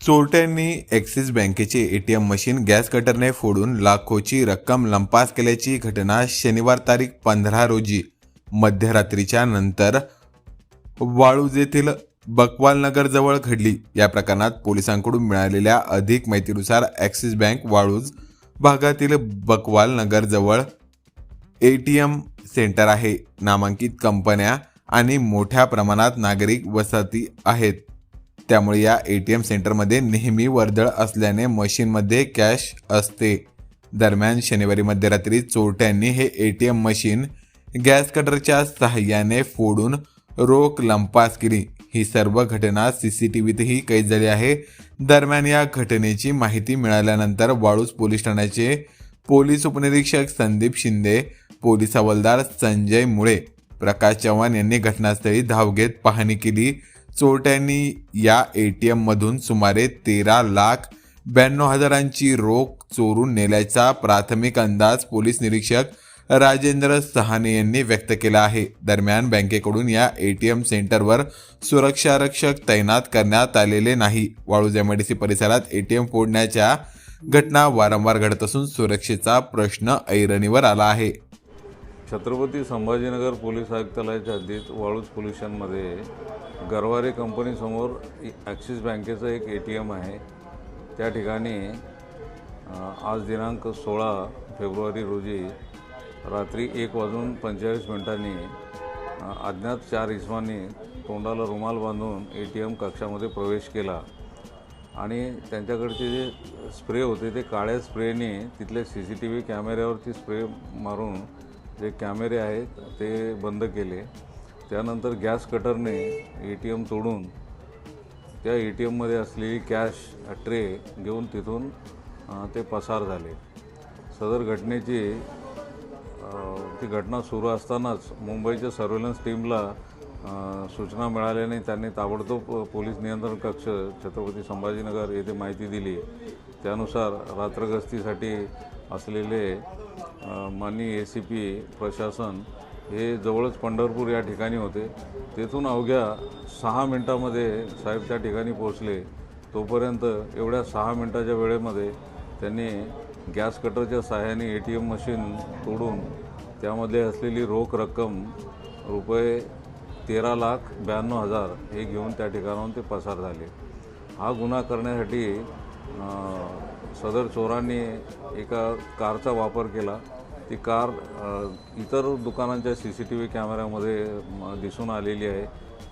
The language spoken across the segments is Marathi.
चोरट्यांनी ॲक्सिस बँकेचे एटीएम मशीन गॅस कटरने फोडून लाखोची रक्कम लंपास केल्याची घटना शनिवार तारीख पंधरा रोजी मध्यरात्रीच्या नंतर वाळूज येथील बकवाल घडली. या प्रकरणात पोलिसांकडून मिळालेल्या अधिक माहितीनुसार ॲक्सिस बँक वाळूज भागातील बकवाल नगरजवळ ए टी एम सेंटर आहे. नामांकित कंपन्या आणि मोठ्या प्रमाणात नागरिक वसाहती आहेत. त्यामुळे या ए टी एम सेंटरमध्ये नेहमी वर्दळ असल्याने मशीनमध्ये कॅश असते. दरम्यान शनिवारी मध्यरात्री चोरट्यांनी हे A T M machine gas कटरच्या सहाय्याने फोडून रोख लंपास केली. ही सर्व घटना सी सी टी व्हीतही कैद झाली आहे. दरम्यान या घटनेची माहिती मिळाल्यानंतर वाळूज पोलीस ठाण्याचे पोलीस उपनिरीक्षक संदीप शिंदे पोलीस हवालदार संजय मुळे प्रकाश चव्हाण यांनी घटनास्थळी धाव घेत पाहणी केली. चोरट्यांनी या ए टी एममधून सुमारे तेरा लाख ब्याण्णव हजारांची रोख चोरून नेल्याचा प्राथमिक अंदाज पोलीस निरीक्षक राजेंद्र सहाने यांनी व्यक्त केला आहे. दरम्यान बँकेकडून या ए टी एम सेंटरवर सुरक्षारक्षक तैनात करण्यात आलेले नाही. वाळूज एमआयडीसी परिसरात ए टी एम फोडण्याच्या घटना वारंवार घडत असून सुरक्षेचा प्रश्न ऐरणीवर आला आहे. छत्रपती संभाजीनगर पोलीस आयुक्तालयाच्या हद्दीत वाळूज पोल्युशनमध्ये गरवारे कंपनीसमोर ॲक्सिस बँकेचं एक ए टी एम आहे. त्या ठिकाणी आज दिनांक सोळा फेब्रुवारी रोजी रात्री एक वाजून पंचेचाळीस मिनिटांनी अज्ञात चार इसमांनी तोंडाला रुमाल बांधून ए टी एम कक्षामध्ये प्रवेश केला. आणि त्यांच्याकडचे जे स्प्रे होते ते काळ्या स्प्रेने तिथल्या सी सी टी व्ही कॅमेऱ्यावरती स्प्रे मारून जे कॅमेरे आहेत ते बंद केले. त्यानंतर गॅस कटरने ए टी एम तोडून त्या ए टी एममध्ये असलेली कॅश ट्रे घेऊन तिथून ते पसार झाले. सदर घटनेची ती घटना सुरू असतानाच मुंबईच्या सर्व्हेलन्स टीमला सूचना मिळाल्याने त्यांनी ताबडतोब पोलीस नियंत्रण कक्ष छत्रपती संभाजीनगर येथे माहिती दिली. त्यानुसार रात्रगस्तीसाठी असलेले माननीय ए सी पी प्रशासन हे जवळच पंढरपूर या ठिकाणी होते. तेथून अवघ्या सहा मिनटामध्ये साहेब त्या ठिकाणी पोहोचले. तोपर्यंत एवढ्या सहा मिनटाच्या वेळेमध्ये त्यांनी गॅस कटरच्या सहाय्याने ए टी एम मशीन तोडून त्यामध्ये असलेली रोख रक्कम रुपये तेरा लाख ब्याण्णव हजार हे घेऊन त्या ठिकाणाहून ते पसार झाले. हा गुन्हा करण्यासाठी सदर चोरांनी एका कारचा वापर केला. ती कार इतर दुकानांच्या सी सी टी व्ही कॅमेऱ्यामध्ये दिसून आलेली आहे.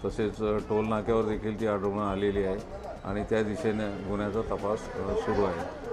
तसेच टोल नाक्यावर देखील ती आढळून आलेली आहे आणि त्या दिशेने गुन्ह्याचा तपास सुरू आहे.